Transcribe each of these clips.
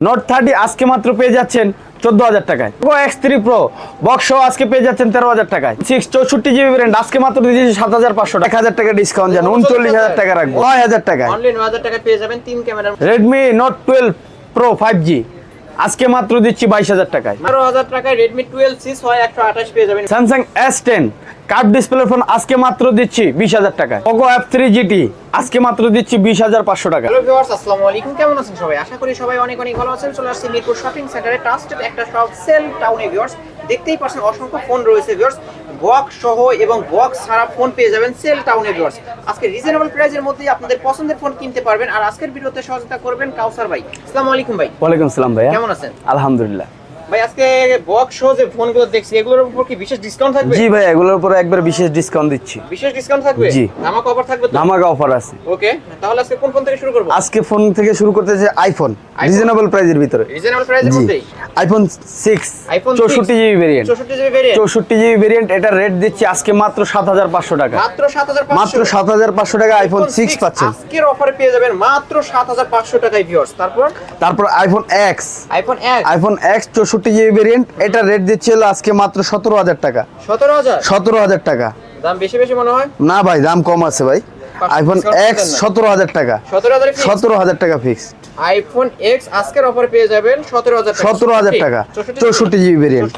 Note thirty আজকে মাত্র পেয়ে যাচ্ছেন চোদ্দ হাজার টাকায় এক্স থ্রি প্রো বক্স আজকে পেয়ে যাচ্ছেন তেরো হাজার টাকায়। সিক্স চৌষট্টি জিবি ব্র্যান্ড আজকে মাত্র দিয়েছি সাত হাজার পাঁচশো এক হাজার টাকা ডিসকাউন্ট জানেন উনচল্লিশ হাজার টাকা রাখব। নয় হাজার টাকায়। অনলি নয় হাজার টাকা পেয়ে যাবেন তিন camera Redmi Note twelve Pro five G আজকে মাত্র দিচ্ছি বাইশ হাজার টাকায়। বারো হাজার টাকায় রেডমি টুয়েলভ সি ছয় একশো আঠাশ পেয়ে যাবেন। Samsung S ten curved display phone আজকে মাত্র দিচ্ছি বিশ হাজার টাকায়। পোকো এফ থ্রি জিটি আজকে মাত্র দিচ্ছি বিশ হাজার পাঁচশো টাকা। হ্যালো ভিউয়ার্স আসসালামু আলাইকুম। কেমন আছেন সবাই? আশা করি সবাই অনেক অনেক ভালো আছেন। চলে আসছি মিরপুর শপিং সেন্টারে ট্রাস্টেড একটা শপ সেল টাউনে ভিউয়ার্স দেখতেই পাচ্ছেন অসংখ্য ফোন রয়েছে ভিউয়ার্স বক্স সহ এবং বক্স ছাড়া ফোন পেয়ে যাবেন সেল টাউনে ভিউয়ার্স আজকে রিজনেবল প্রাইসের মধ্যে আপনাদের পছন্দের ফোন কিনতে পারবেন। আর আজকের ভিডিওতে সহযোগিতা করবেন কাউসার ভাই। আসসালামু আলাইকুম ভাই। ওয়ালাইকুম সালাম ভাই কেমন আছেন? আলহামদুলিল্লাহ। ভাই আজকে বক্স সহ যে ফোনগুলো দেখছি এগুলোর উপর কি বিশেষ ডিসকাউন্ট থাকবে? জি ভাই এগুলোর উপরে একবার বিশেষ ডিসকাউন্ট দিচ্ছি। বিশেষ ডিসকাউন্ট থাকবে? জি। ধামাকা অফার থাকবে ধামাকা অফার আছে। ওকে তাহলে আজকে কোন ফোন থেকে শুরু করব? আজকে ফোন থেকে শুরু করতেছে আইফোন রিজনেবল প্রাইজের ভিতরে। রিজনেবল প্রাইসের জি। মধ্যেই? আইফোন সিক্স iPhone চৌষট্টি জিবি ভেরিয়েন্ট 64 জিবি ভেরিয়েন্ট চৌষট্টি জিবি ভেরিয়েন্ট এটা রেট দিচ্ছি আজকে মাত্র সাত হাজার পাঁচশো টাকা। মাত্র 7500 মাত্র সাত হাজার পাঁচশো টাকা আইফোন সিক্স পাচ্ছেন। আজকের অফারে পেয়ে যাবেন মাত্র 7500 টাকায় ভিউয়ার্স তারপর? তারপর iPhone X iPhone X iPhone X চৌষট্টি জিবি ভেরিয়েন্ট এটা রেট দিচ্ছিল আজকে মাত্র সতেরো হাজার টাকা। 17000 সতেরো হাজার টাকা। দাম বেশি বেশি মনে হয়? না ভাই দাম কম আছে ভাই। আইফোন এক্স সতেরো হাজার টাকা। 17000 ফিক্স সতেরো হাজার টাকা ফিক্সড আইফোন X আজকের অফারে পেয়ে যাবেন 17000 টাকা। সতেরো হাজার টাকা। চৌষট্টি জিবি ভেরিয়েন্ট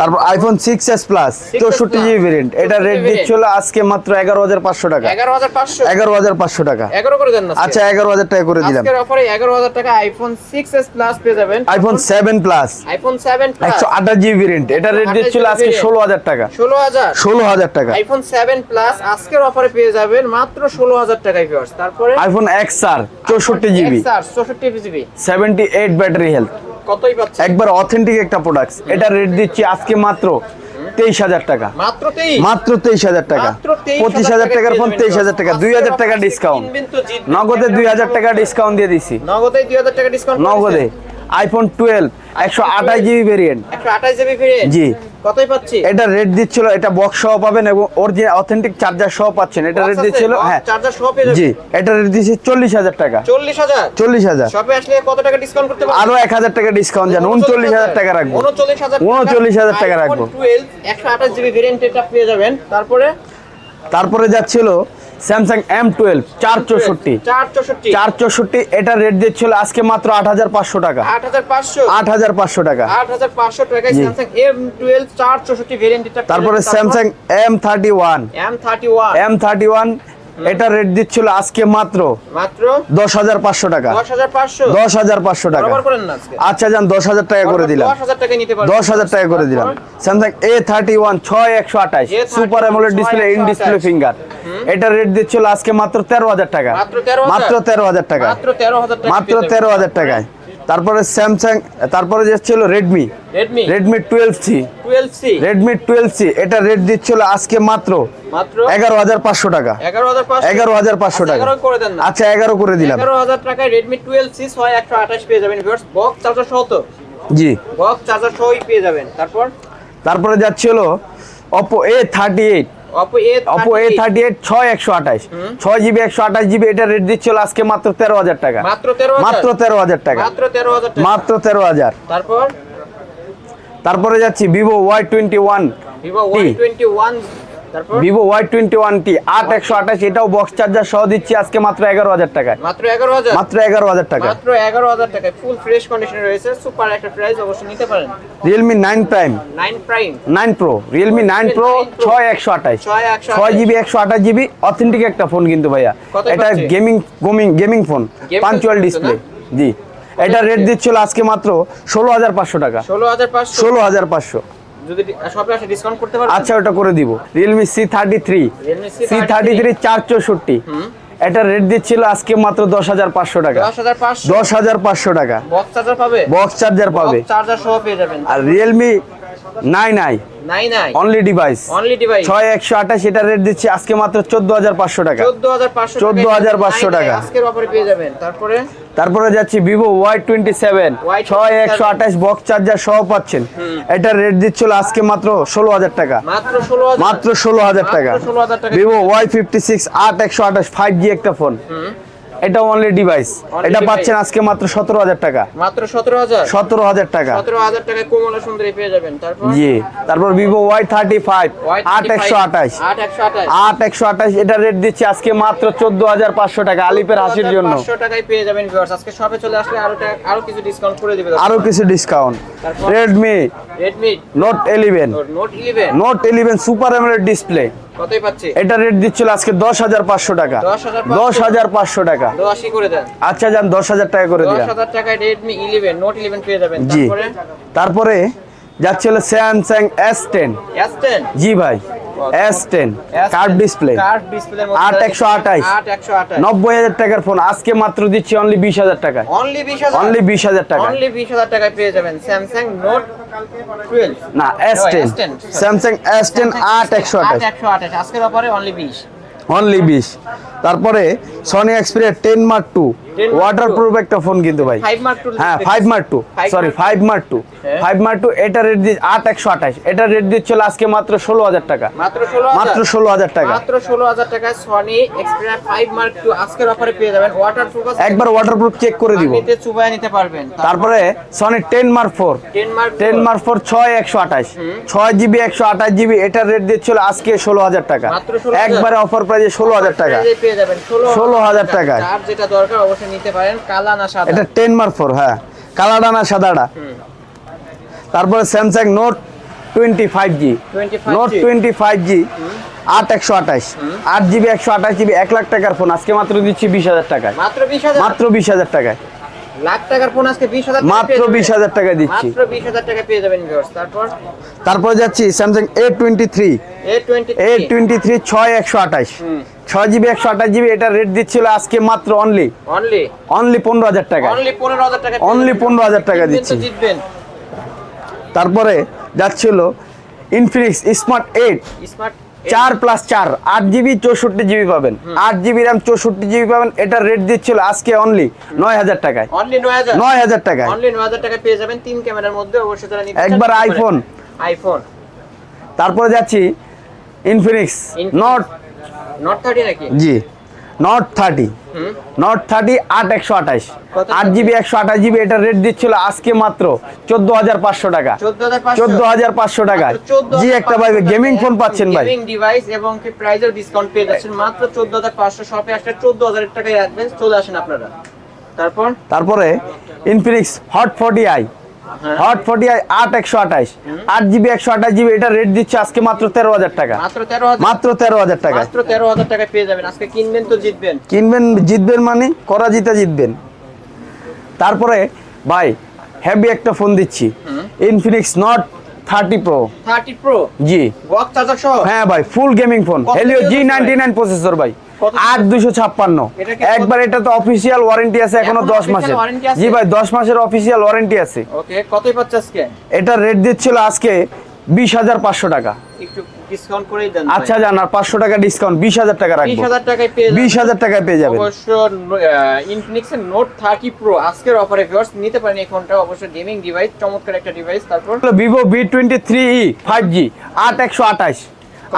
তারপর আইফোন সিক্স এস প্লাস চৌষট্টি জিবি ভেরিয়েন্ট এটা 64 রেট দিচ্ছিল আজকে মাত্র এগারো হাজার পাঁচশো টাকা। 11500 এগারো হাজার পাঁচশো টাকা। 11 করে দেন আচ্ছা এগারো হাজার টাকা করে দিলাম। আজকের অফারে 11000 টাকা আইফোন 6s প্লাস পেয়ে যাবেন। IPhone seven plus iPhone 7 plus একশো আঠাশ জিবি ভেরিয়েন্ট এটা রেট 128 দিচ্ছিল আজকে ষোলো হাজার টাকা। 16000 ষোলো হাজার টাকা। আইফোন 7 প্লাস আজকের অফারে পেয়ে যাবেন মাত্র 16000 টাকায় ভিউয়ার্স তারপরে আইফোন এক্স আর চৌষট্টি GB XR 64 GB seventy eight battery health কতই পাচ্ছেন একবার অথেন্টিক একটা প্রোডাক্ট এটা রেট দিচ্ছি আজকে মাত্র তেইশ হাজার টাকা। মাত্র 23 মাত্র তেইশ হাজার টাকা। মাত্র 23,000 পঁচিশ হাজার টাকার ফোন তেইশ হাজার টাকা। দুই হাজার টাকা ডিসকাউন্ট। নগদে দুই হাজার টাকা ডিসকাউন্ট দিয়ে দিছি। নগদে 2000 টাকা ডিসকাউন্ট নগদে। আইফোন টুয়েলভ একশো আঠাশ জিবি ভেরিয়েন্ট 128 জিবি ভেরিয়েন্ট জি। কতই পাচ্ছি? এটা রেট দিচ্ছিল এটা বক্স সহ পাবেন এবং ওর যে অথেন্টিক চার্জার সহ পাচ্ছেন। এটা রেট দিচ্ছিল হ্যাঁ। চার্জার সহ পেয়ে জি এটা রেট দিচ্ছে চল্লিশ হাজার টাকা। 40000 চল্লিশ হাজার। শপে আসলে কত টাকা ডিসকাউন্ট করতে পারব আরও এক হাজার টাকা ডিসকাউন্ট জান উনচল্লিশ হাজার টাকা রাখব। 39000 39,000 টাকা। রাখব। 12 128 জিবি ভেরিয়েন্ট এটা পেয়ে যাবেন। তারপরে? তারপরে যাচ্ছিল স্যামসাং এম টুয়েলভ চার চৌষট্টি চার চৌষট্টি এটা রেট দিচ্ছিল আজকে মাত্র আট হাজার পাঁচশো টাকা। 8500 আট হাজার পাঁচশো টাকা। 8500 টাকায় জি। স্যামসাং M12 464 ভেরিয়েন্ট এটা পেয়ে তারপরে। Samsung M thirty one M31 M thirty one এটা রেট দিচ্ছিল আজকে মাত্র মাত্র? দশ হাজার পাঁচশো টাকা। দশ হাজার পাঁচশো? টাকা। আচ্ছা যান দশ হাজার টাকা করে দিলাম। 10000 টাকা নিতে পারবেন। দশ হাজার টাকা করে দিলাম। স্যামসাং এ থার্টি ওয়ান ছয় একশো আঠাশ। A31 super AMOLED display in display finger এটা রেট দিচ্ছিল আজকে মাত্র তেরো হাজার টাকা। মাত্র 13,000 মাত্র তেরো হাজার টাকা। মাত্র 13000 টাকা মাত্র তেরো হাজার টাকায়। তারপরে স্যামসাং তারপরে যে ছিল Redmi Redmi Redmi twelve C 12C Redmi twelve C এটা রেট দিচ্ছিল আজকে মাত্র মাত্র? এগারো হাজার পাঁচশো টাকা। 11500 এগারো হাজার পাঁচশো টাকা। করে দেন আচ্ছা এগারো করে দিলাম। 11000 টাকায় রেডমি 12C 6128 পেয়ে যাবেন বক্স চার্জার সহ তো? জি। বক্স চার্জার সহই পেয়ে যাবেন। তারপর? তারপরে যাচ্ছিল Oppo A thirty eight Oppo A thirty eight ছয় একশো আঠাশ। ছয় জিবি একশো আঠাশ জিবি এটা রেট দিচ্ছিল আজকে মাত্র তেরো হাজার টাকা। মাত্র তেরো হাজার? টাকা। মাত্র 13000 টাকা। মাত্র তেরো হাজার। তারপর? তারপরে যাচ্ছি Vivo Y twenty one Vivo T। Y21 তারপর Vivo Y twenty one T আট একশো আঠাশ এটাও বক্স চার্জার সহ দিচ্ছি আজকে মাত্র এগারো হাজার টাকায়। মাত্র 11000 মাত্র এগারো হাজার টাকা মাত্র 11000 টাকায় ফুল ফ্রেশ কন্ডিশনে রয়েছে সুপার একটা প্রাইস অবশ্যই নিতে পারেন। Realme nine prime 9 prime nine pro Realme nine pro ছয় একশো আঠাশ। 6128 ছয় জিবি একশো আঠাশ জিবি অথেন্টিক একটা ফোন কিন্তু ভাইয়া। এটা gaming gaming gaming phone punch hole display জি। এটা রেট দিচ্ছিল আজকে মাত্র ষোলো হাজার পাঁচশো টাকা। 16500 ষোলো হাজার পাঁচশো। যদি শপে আসে ডিসকাউন্ট করতে পারবেন? আচ্ছা ওটা করে দিব। Realme C thirty three Realme C thirty three চার চৌষট্টি এটা রেট দিচ্ছিল আজকে মাত্র দশ হাজার পাঁচশো টাকা। 10500 দশ হাজার পাঁচশো টাকা। বক্স চার্জার পাবে? বক্স চার্জার পাবে। চার্জার সহ পেয়ে যাবেন। আর রিয়েলমি নাই নাই। অনলি ডিভাইস অনলি ডিভাইস ছয় একশো আঠাশ এটা রেট দিচ্ছি আজকে মাত্র চোদ্দ হাজার পাঁচশো টাকা। 14500 14,500 টাকা। আজকের অফারে পেয়ে যাবেন। তারপরে? তারপরে যাচ্ছি Vivo Y twenty seven Y27 ছয় একশো আঠাশ বক্স চার্জার সহ পাচ্ছেন। এটা রেট দিচ্ছিল আজকে মাত্র ষোলো হাজার টাকা। মাত্র 16000 মাত্র ষোলো হাজার 16,000 টাকা। ভিভো ওয়াই ফিফটি সিক্স আট একশো আঠাশ ফাইভ জি একটা ফোন এটা অনলি ডিভাইস এটা। পাচ্ছেন আজকে মাত্র সতেরো হাজার টাকা। মাত্র সতেরো হাজার? সতেরো হাজার টাকা। সতেরো হাজার কোমলা সুন্দরী পেয়ে যাবেন। তারপর? জি। তারপর ভিভো ওয়াই থার্টি ফাইভ আট একশো আঠাশ। আট একশো আঠাশ। এটা রেট দিচ্ছি আজকে মাত্র চোদ্দ হাজার পাঁচশো টাকা আলিপের হাসির জন্য। পাঁচশো টাকায় পেয়ে যাবেন ভিউয়ার্স আজকে শপে চলে আসলে আরও আরও কিছু ডিসকাউন্ট করে দিবে আরও কিছু discount Redmi Redmi Note eleven Note eleven Note eleven super AMOLED display কতই পাচ্ছি? এটা রেট দিচ্ছিল আজকে দশ হাজার পাঁচশো টাকা। 10,500 দশ হাজার পাঁচশো টাকা। দশই করে দেন। আচ্ছা যান দশ হাজার টাকা করে দিলাম। হাজার টাকায় রেডমি ইলেভেন নোট ইলেভেন পেয়ে যাবেন। জি। তারপরে? তারপরে যাচ্ছিল Samsung S ten S ten জি ভাই। S10 curve display curve display 8128 8128 90000 টাকার ফোন আজকে মাত্র দিচ্ছি অনলি 20000 টাকা অনলি 20000 অনলি 20000 টাকা অনলি 20000 টাকায়। পেয়ে যাবেন Samsung Note 12 না S10 Samsung S10 8128 8128 আজকের অফারে অনলি 20 অনলি 20 তারপরে Sony Xperia 10 Mark 2 ওয়াটারপ্রুফ একটা ফোন কিন্তু ভাই। হ্যাঁ five mark two sorry five mark two five mark two এটা রেট দিয়ে আট একশো আঠাশ। এটা রেট দিচ্ছিল আজকে মাত্র ষোলো হাজার টাকা। মাত্র ষোলো হাজার? টাকা। মাত্র ষোলো হাজার টাকা Sony Xperia five Mark two আজকের অফারে পেয়ে যাবেন। ওয়াটারপ্রুফ একবার ওয়াটারপ্রুফ চেক করে দিব। চুবাই নিতে পারবেন। তারপরে? Sony ten Mark four ten Mark four ছয় একশো আঠাশ। ছয় জিবি একশো আঠাশ জিবি এটার রেট দিচ্ছিল আজকে ষোলো হাজার টাকা। একবারে অফার প্রাইজে ষোলো হাজার টাকা। ষোলো হাজার টাকা। যেটা দরকার অবশ্যই নিতে পারেন কালা না সাদা? এটা টেন মার্ক ফোর হ্যাঁ। কালাডা না সাদাডা। তারপরে Samsung Note twenty five G 25G Note twenty five G আট একশো আঠাশ। আট জিবি একশো আঠাশ জিবি এক লাখ টাকার ফোন আজকে মাত্র দিচ্ছি বিশ হাজার টাকায়। মাত্র বিশ হাজার? মাত্র বিশ হাজার টাকায়। লাখ টাকার ফোন আজকে হাজার মাত্র হাজার টাকা দিচ্ছি। মাত্র বিশ হাজার টাকা পেয়ে যাবেন viewers। তারপর? তারপরে যাচ্ছি Samsung A twenty three A twenty three ছয় একশো আঠাশ। ছয় জিবি একশো আঠাশ জিবি এটা রেট দিচ্ছিল আজকে মাত্র অনলি অনলি অনলি পনেরো হাজার টাকা। অনলি পনেরো হাজার টাকা Only 15,000 টাকা দিচ্ছি। তারপরে যাচ্ছিল ইনফিনিক্স স্মার্ট এইট স্মার্ট চার প্লাস চার আট জিবি চৌষট্টি জিবি পাবেন। আট জিবি র্যাম চৌষট্টি জিবি পাবেন। এটা রেট দিচ্ছিল আজকে অনলি নয় হাজার টাকায়। অনলি নয় হাজার। টাকায়। পেয়ে যাবেন তিন ক্যামেরার মধ্যে। অবশ্যই একবার আইফোন আইফোন তারপরে যাচ্ছি ইনফিনিক্স নট নট থার্টি নাকি? জি। নট থার্টি নট থার্টি আট একশো আঠাশ। আট জিবি একশো আঠাশ জিবি এটার রেট দিচ্ছিল আজকে মাত্র চোদ্দ হাজার পাঁচশো টাকা। চোদ্দ হাজার পাঁচশো। টাকায় জি একটা ভাই গেমিং ফোন পাচ্ছেন ভাই। ডিভাইস এবং প্রাইজের ডিসকাউন্ট পেয়ে যাচ্ছেন মাত্র চোদ্দ হাজার পাঁচশো। শপে আসলে চোদ্দ হাজার টাকায় রাখবেন চলে আসেন আপনারা। তারপর? তারপরে Infinix Hot forty i. Hot forty i আট একশো আঠাশ। আট জিবি একশো আঠাশ জিবি এটা রেট দিচ্ছে আজকে মাত্র তেরো হাজার টাকা। মাত্র তেরো হাজার। টাকা মাত্র তেরো হাজার টাকায় পেয়ে যাবেন। আজকে কিনবেন তো জিতবেন। কিনবেন জিতবেন মানে করা জিতে জিতবেন। তারপরে ভাই হেভি একটা ফোন দিচ্ছি। Infinix Note thirty pro thirty pro জি। বক চার্জার সহ? হ্যাঁ ভাই full gaming phone Helio G? Ninety nine processor ভাই। আট দুশো ছাপ্পান্ন। একবার এটা তো অফিসিয়াল ওয়ারেন্টি আছে এখনও দশ মাসের। জি ভাই দশ মাসের অফিসিয়াল ওয়ারেন্টি আছে। কতই পাচ্ছে আজকে? এটা রেট দিচ্ছিল আজকে বিশ হাজার পাঁচশো টাকা। আচ্ছা জান আর পাঁচশো টাকা ডিসকাউন্ট বিশ হাজার টাকা রাখব। হাজার টাকায় পেয়ে বিশ হাজার টাকায় পেয়ে যাবেন। অবশ্য ইনফিনিক্স এর নোট থার্টি প্রো আজকের অফারে ভিউয়ার্স নিতে পারেন এই ফোনটা অবশ্য গেমিং ডিভাইস চমৎকার একটা ডিভাইস তারপর Vivo V twenty three E five G আট একশো আঠাশ।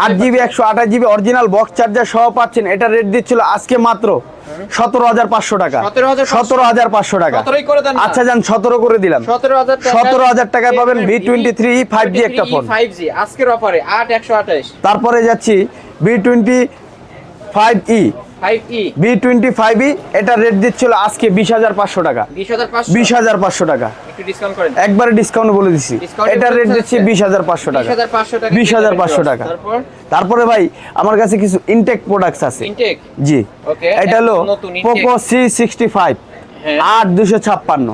আট জিবি একশো আঠাশ জিবি অরিজিনাল বক্স চার্জার সহ পাচ্ছেন। এটা রেট দিচ্ছিল আজকে মাত্র সতেরো হাজার পাঁচশো টাকা। সতেরো হাজার পাঁচশো। টাকা। আচ্ছা যান সতেরো করে দিলাম। সতেরো হাজার 17,000 টাকায় পাবেন V23 5G একটা ফোন। ফাইভ জি আজকের অফারে আট একশো আঠাশ। তারপরে যাচ্ছি V twenty five E V twenty five E এটা রেট দিচ্ছিল আজকে বিশ হাজার পাঁচশো টাকা। বিশ হাজার পাঁচশো টাকা। একটু ডিসকাউন্ট করেন। একবারে ডিসকাউন্ট বলে দিছি। এটার রেট হচ্ছে দিচ্ছি? বিশ হাজার পাঁচশো টাকা। বিশ হাজার পাঁচশো টাকা তারপর? তারপরে ভাই আমার কাছে কিছু ইনটেক প্রোডাক্টস আছে। ইনটেক জি। এটা হলো। পোকো সি সিক্সটি ফাইভ হ্যাঁ। আট দুশো ছাপ্পান্ন।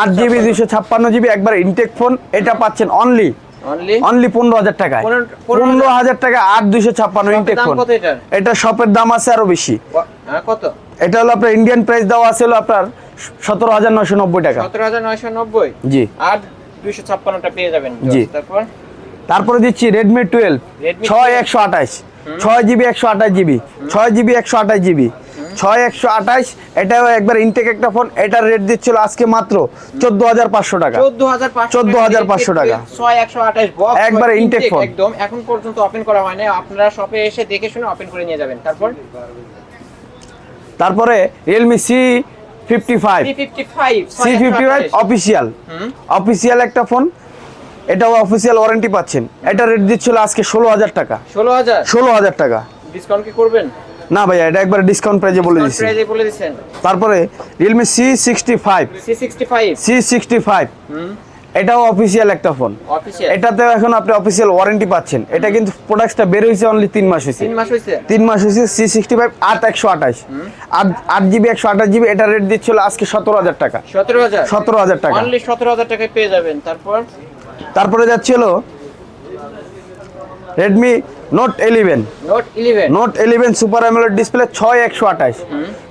আট জিবি দুশো ছাপ্পান্ন জিবি একবার ইনটেক ফোন এটা পাচ্ছেন অনলি অনলি অনলি পনেরো হাজার টাকায়। পনেরো- পনেরো পনেরো হাজার টাকা আট দুশো ছাপ্পান্ন ইনটেক ফোন এটা শপের দাম আছে আরও বেশি। হ্যাঁ কত? এটা হলো আপনার ইন্ডিয়ান প্রাইস দেওয়া আছে হলো আপনার সতেরো হাজার নয়শো নব্বই টাকা। সতেরো হাজার নয়শো নব্বই? জি। দুইশো ছাপ্পান্নটা পেয়ে যাবেন জি। তারপর? তারপরে দিচ্ছি রেডমি টুয়েলভ Redmi ছয় 12 একশো আঠাশ ছয় জিবি একশো আঠাশ জিবি ছয় জিবি একশো আঠাশ জিবি। ছয় একশো আঠাশ এটাও একবার ইনটেক একটা ফোন এটার রেট দিচ্ছিল আজকে মাত্র চোদ্দ হাজার পাঁচশো টাকা। চোদ্দ হাজার পাঁচশো টাকা। ছয় একশো আঠাশ একবারে intake phone। একদম। এখন পর্যন্ত ওপেন করা হয় না আপনারা শপে এসে দেখে শুনে ওপেন করে নিয়ে যাবেন। তারপর? তারপরে Realme C fifty five C55 C fifty five official official একটা ফোন এটাও অফিসিয়াল ওয়ারেন্টি পাচ্ছেন। এটা রেট দিচ্ছিল আজকে ষোলো হাজার টাকা। ষোলো হাজার? ষোলো হাজার টাকা। ডিসকাউন্ট কি করবেন? না ভাইয়া এটা একবার ডিসকাউন্ট প্রাইজে বলে দিচ্ছি প্রাইজে বলে দিচ্ছেন তারপরে five C sixty five hmm. এটাও অফিসিয়াল একটা ফোন এটাতেও এখন আপনি অফিসিয়াল ওয়ারেন্টি পাচ্ছেন। এটা কিন্তু প্রোডাক্টটা বের হয়েছে অনলি তিন মাস হয়েছে। তিন মাস হয়েছে? সি সিক্সটি ফাইভ আট একশো আঠাশ। আট আট জিবি একশো আঠাশ জিবি এটা রেট দিচ্ছিল আজকে সতেরো হাজার টাকা। সতেরো হাজার? সতেরো হাজার টাকা। সতেরো হাজার টাকায় পেয়ে যাবেন। তারপর? তারপরে যাচ্ছিল Redmi Note eleven Note eleven super AMOLED display ছয় একশো আঠাশ।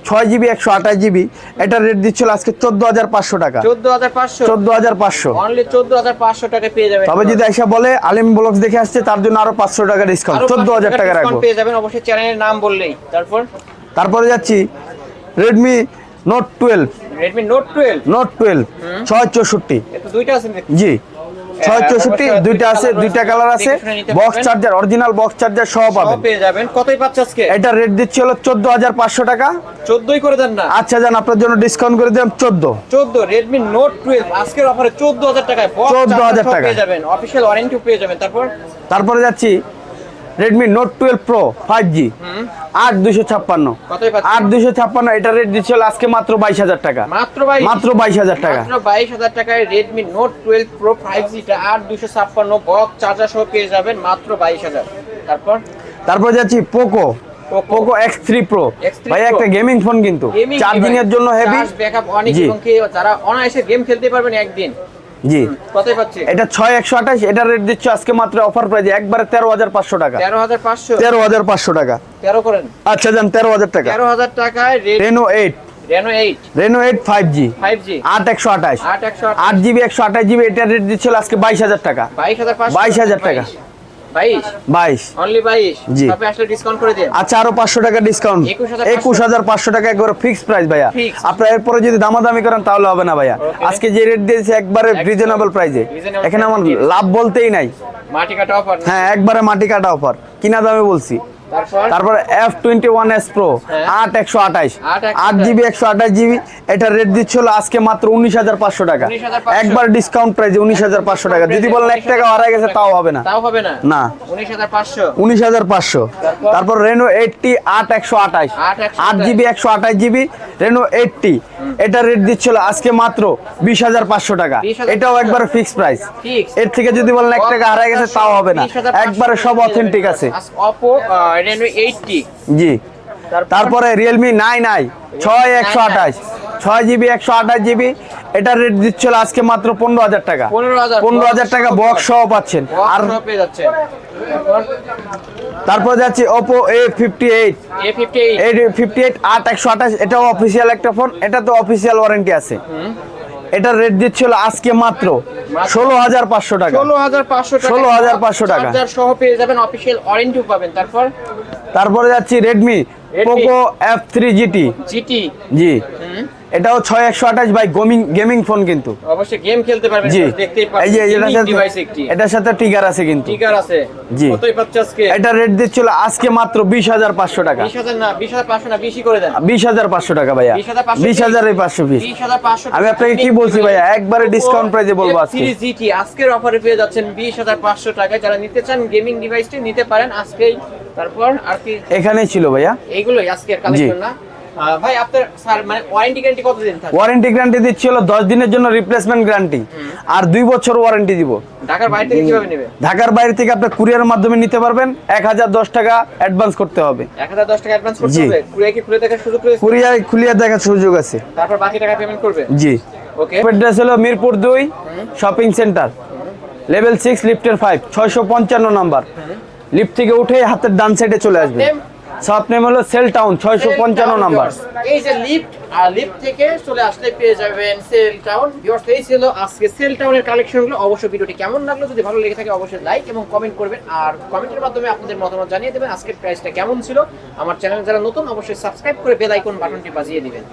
ছয় জিবি একশো আঠাশ জিবি। এটা রেট দিচ্ছিল আজকে চোদ্দ হাজার পাঁচশো টাকা। চোদ্দ হাজার পাঁচশো? চোদ্দ হাজার পাঁচশো। চোদ্দ হাজার পাঁচশো টাকায় পেয়ে যাবেন তবে যদি আইসা বলে আলিম ব্লগস দেখে আসছে তার জন্য আরও পাঁচশো টাকা ডিসকাউন্ট চোদ্দ হাজার টাকা রাখব। পেয়ে যাবেন অবশ্যই চ্যানেলের নাম বললেই। তারপর? তারপরে যাচ্ছি Redmi Note twelve Redmi Note twelve Note twelve ছয় চৌষট্টি। দুইটা আছে জি। ছয় চৌষট্টি অবশ্যই দুইটা আছে দুইটা কালার আছে, box charger original box charger সহ পাবেন। পেয়ে যাবেন। কতই পাচ্ছে আজকে? এটা রেট দিচ্ছি হলো চোদ্দ হাজার পাঁচশো টাকা। চোদ্দই করে দেন না। আচ্ছা যান আপনার জন্য ডিসকাউন্ট করে দিলাম চোদ্দ। চোদ্দ রেডমি নোট টুয়েলভ আজকের অফারে চোদ্দ হাজার টাকায় 14,000 টাকা। পেয়ে যাবেন। অফিসিয়াল ওয়ারেন্টি পেয়ে যাবেন। তারপর? তারপরে যাচ্ছি Redmi Note twelve Pro five G আট দুশো ছাপ্পান্ন। আট দুশো ছাপ্পান্ন এটা রেট দিচ্ছিল আজকে মাত্র বাইশ হাজার টাকা। মাত্র মাত্র বাইশ হাজার টাকা। বাইশ হাজার টাকায় Redmi Note twelve Pro five জিটা আট দুশো ছাপ্পান্ন বক চার্জার সহ পেয়ে যাবেন মাত্র বাইশ হাজার। তারপর? তারপর যাচ্ছি Poco Poco X three Pro ভাই একটা গেমিং ফোন কিন্তু। চার্জিং এর জন্য হেভি backup অনেক এবং যারা অনায়াসে গেম খেলতে পারবেন একদিন। জি। এটা ছয় একশো আঠাশ এটা রেট দিচ্ছ আজকে মাত্র অফার প্রাইজে একবারে তেরো হাজার পাঁচশো টাকা। তেরো হাজার পাঁচশো? তেরো হাজার পাঁচশো টাকা। তেরো করেন। আচ্ছা যান তেরো হাজার টাকা। তেরো হাজার টাকায় Reno eight Reno eight Reno eight five G five G আট একশো আঠাশ। আট একশো আট জিবি একশো আঠাশ জিবি এটা রেট দিচ্ছিল আজকে বাইশ হাজার টাকা। বাইশ হাজার পাঁচশো 22,000 টাকা। আচ্ছা আরও পাঁচশো টাকা ডিসকাউন্ট একুশ হাজার পাঁচশো। টাকা একবার ফিক্স প্রাইস ভাইয়া। আপনার এরপরে যদি দামাদামি করেন তাহলে হবে না ভাইয়া। আজকে যে রেট দিয়েছে একবারে রিজনেবল প্রাইসে এখানে আমার লাভ বলতেই নাই। মাটি কাটা অফার হ্যাঁ একবারে মাটি কাটা অফার কিনা দামে বলছি। তারপর? F twenty one S Pro. আট একশো আঠাশ। 8 আট জিবি একশো আঠাশ জিবি এটা রেট দিচ্ছিল আজকে মাত্র উনিশ হাজার পাঁচশো টাকা। একবার ডিসকাউন্ট প্রাইসে উনিশ হাজার পাঁচশো টাকা। যদি বলেন এক টাকা হারাই গেছে তাও হবে না। তাও হবে না? না। উনিশ হাজার পাঁচশো। তারপর? রেনো এইটটি আট একশো আঠাশ। 8 আট জিবি একশো আঠাশ জিবি রেনো এইটটি এটা রেট দিচ্ছিল আজকে মাত্র বিশ হাজার পাঁচশো টাকা। এটাও একবার ফিক্স প্রাইস। এর থেকে যদি বলেন এক টাকা হারাই গেছে তাও হবে না। একবারে সব অথেন্টিক আছে। অপো জি। তারপরে রিয়েলমি নাই আই ছয় একশো আঠাশ ছয় জিবি একশো আঠাশ জিবি। এটা রেট দিচ্ছিল আজকে মাত্র পনেরো হাজার টাকা। পনেরো হাজার। টাকা বক্স সহ পাচ্ছেন। আর তারপর? যাচ্ছে Oppo A fifty eight A fifty eight fifty eight আট একশো আঠাশ এটাও অফিসিয়াল একটা ফোন এটা তো অফিসিয়াল ওয়ারেন্টি আছে। এটা রেট দিচ্ছিল আজকে মাত্র ষোলো হাজার পাঁচশো টাকা। ষোলো হাজার পাঁচশো ষোলো হাজার পাঁচশো টাকা। সহ পেয়ে যাবেন অফিসিয়াল ওয়ারেন্টিও পাবেন। তারপর? তারপরে যাচ্ছি Redmi. Poco F three GT GT জি। এটাও ছয় একশো আঠাশ বাই গেমিং গেমিং ফোন কিন্তু। অবশ্যই গেম খেলতে পারবেন জি। দেখতেই এই যে এটার সাথে এটার সাথে টিকার আছে কিন্তু। টিকার আছে। জি। কতই পাচ্ছে আজকে? এটা রেট দিচ্ছিল আজকে মাত্র বিশ হাজার পাঁচশো টাকা। বিশ হাজার না বিশ হাজার পাঁচশো না বেশি করে দেন। বিশ হাজার পাঁচশো টাকা ভাইয়া। বিশ হাজার পাঁচশো পিস। আমি আপনাকে কি বলছি ভাইয়া, একবারে price এ বলব আজকে। জিটি আজকের অফারে পেয়ে যাচ্ছেন বিশ হাজার পাঁচশো টাকায়। যারা নিতে চান গেমিং ডিভাইসটি নিতে পারেন আজকেই। তারপর আর কি এখানেই ছিল ভাইয়া। এইগুলোই আজকের কালেকশন না। ভাই আপনার স্যার মানে ওয়ারেন্টি গ্যারান্টি কতদিন থাকে ওয়ারেন্টি গ্যারান্টি দিচ্ছিল দশ দিনের জন্য রিপ্লেসমেন্ট গ্যারান্টি আর দুই বছর ওয়ারেন্টি দিব। ঢাকার বাইরে থেকে কীভাবে নেবে? ঢাকার বাইরে থেকে আপনি কুরিয়ারের মাধ্যমে নিতে পারবেন। এক হাজার দশ টাকা অ্যাডভান্স করতে হবে। এক হাজার দশ টাকা অ্যাডভান্স করতে হবে? কুড়িয়ে কি খুলে দেখার সুযোগ রয়েছে? কুরিয়ার দেখার সুযোগ আছে। তারপর বাকি টাকা পেমেন্ট করবে? জি। ওকে অ্যাড্রেস হলো মিরপুর দুই শপিং সেন্টার লেভেল সিক্স লিফটের ফাইভ ছয়শো পঞ্চান্ন নাম্বার লিফট থেকে উঠে হাতের ডান সাইডে চলে আসবে? শপ নেম হলো সেল টাউন ছয়শো পঞ্চান্ন নাম্বার। এই যে লিফট আর লিফট থেকে চলে আসলে পেয়ে যাবেন সেল টাউন ভিউয়ার্স এই ছিল আজকে সেল টাউনের কালেকশনগুলো অবশ্যই ভিডিওটি কেমন লাগল যদি ভালো লেগে থাকে অবশ্যই লাইক এবং কমেন্ট করবেন। আর কমেন্টের মাধ্যমে আপনাদের মতামত জানিয়ে দেবেন আজকের প্রাইসটা কেমন ছিল। আমার চ্যানেল যারা নতুন অবশ্যই সাবস্ক্রাইব করে বেল আইকন বাটনটি বাজিয়ে দিবেন।